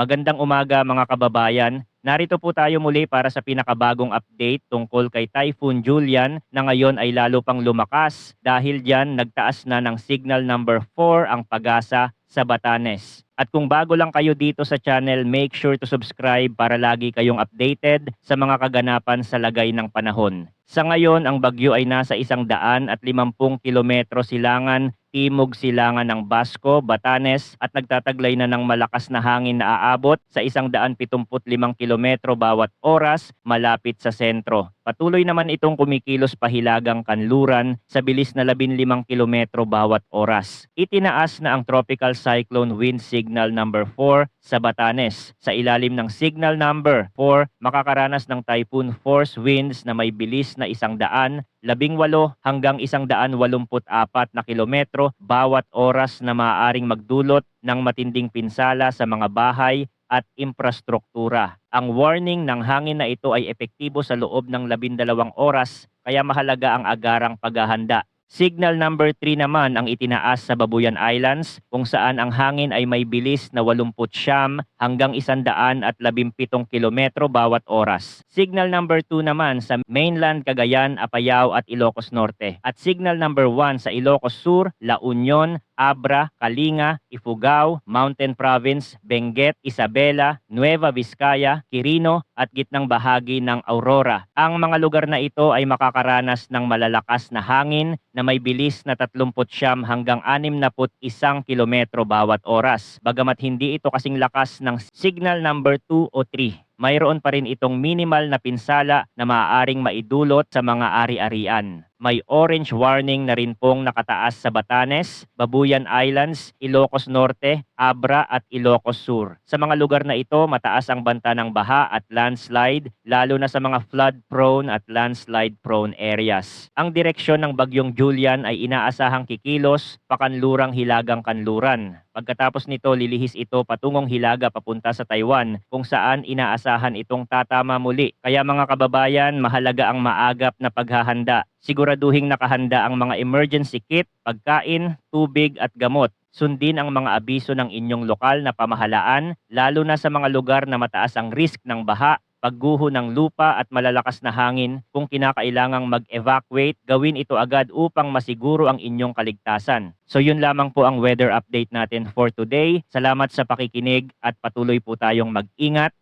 Magandang umaga mga kababayan. Narito po tayo muli para sa pinakabagong update tungkol kay Typhoon Julian na ngayon ay lalo pang lumakas dahil dyan nagtaas na ng signal number 4 ang pag-asa sa Batanes. At kung bago lang kayo dito sa channel, make sure to subscribe para lagi kayong updated sa mga kaganapan sa lagay ng panahon. Sa ngayon, ang bagyo ay nasa isang daan at limampung kilometro silangan timog silangan ng Basco, Batanes at nagtataglay na ng malakas na hangin na aabot sa 175 kilometro bawat oras malapit sa sentro. Patuloy naman itong kumikilos pahilagang kanluran sa bilis na 15 kilometro bawat oras. Itinaas na ang tropical cyclone wind signal number 4 sa Batanes. Sa ilalim ng signal number 4, makakaranas ng typhoon force winds na may bilis na 100 18 hanggang 184 na kilometro bawat oras na maaaring magdulot ng matinding pinsala sa mga bahay at infrastruktura. Ang warning ng hangin na ito ay epektibo sa loob ng 12 oras kaya mahalaga ang agarang paghahanda. Signal number 3 naman ang itinaas sa Babuyan Islands kung saan ang hangin ay may bilis na 80 siyam hanggang 117 kilometro bawat oras. Signal number 2 naman sa mainland Cagayan, Apayao at Ilocos Norte. At signal number 1 sa Ilocos Sur, La Union, Abra, Kalinga, Ifugao, Mountain Province, Benguet, Isabela, Nueva Vizcaya, Quirino at gitnang bahagi ng Aurora. Ang mga lugar na ito ay makakaranas ng malalakas na hangin na may bilis na 30 siyam hanggang 61 kilometro bawat oras. Bagamat hindi ito kasing lakas ng signal number 2 o 3 mayroon pa rin itong minimal na pinsala na maaaring maidulot sa mga ari-arian. May orange warning na rin pong nakataas sa Batanes, Babuyan Islands, Ilocos Norte, Abra at Ilocos Sur. Sa mga lugar na ito, mataas ang banta ng baha at landslide, lalo na sa mga flood-prone at landslide-prone areas. Ang direksyon ng bagyong Julian ay inaasahang kikilos, pakanlurang hilagang kanluran. Pagkatapos nito, lilihis ito patungong hilaga papunta sa Taiwan kung saan inaasahan itong tatama muli. Kaya mga kababayan, mahalaga ang maagap na paghahanda. Siguraduhing nakahanda ang mga emergency kit, pagkain, tubig at gamot. Sundin ang mga abiso ng inyong lokal na pamahalaan, lalo na sa mga lugar na mataas ang risk ng baha, pagguho ng lupa at malalakas na hangin. Kung kinakailangang mag-evacuate, gawin ito agad upang masiguro ang inyong kaligtasan. So yun lamang po ang weather update natin for today. Salamat sa pakikinig at patuloy po tayong mag-ingat.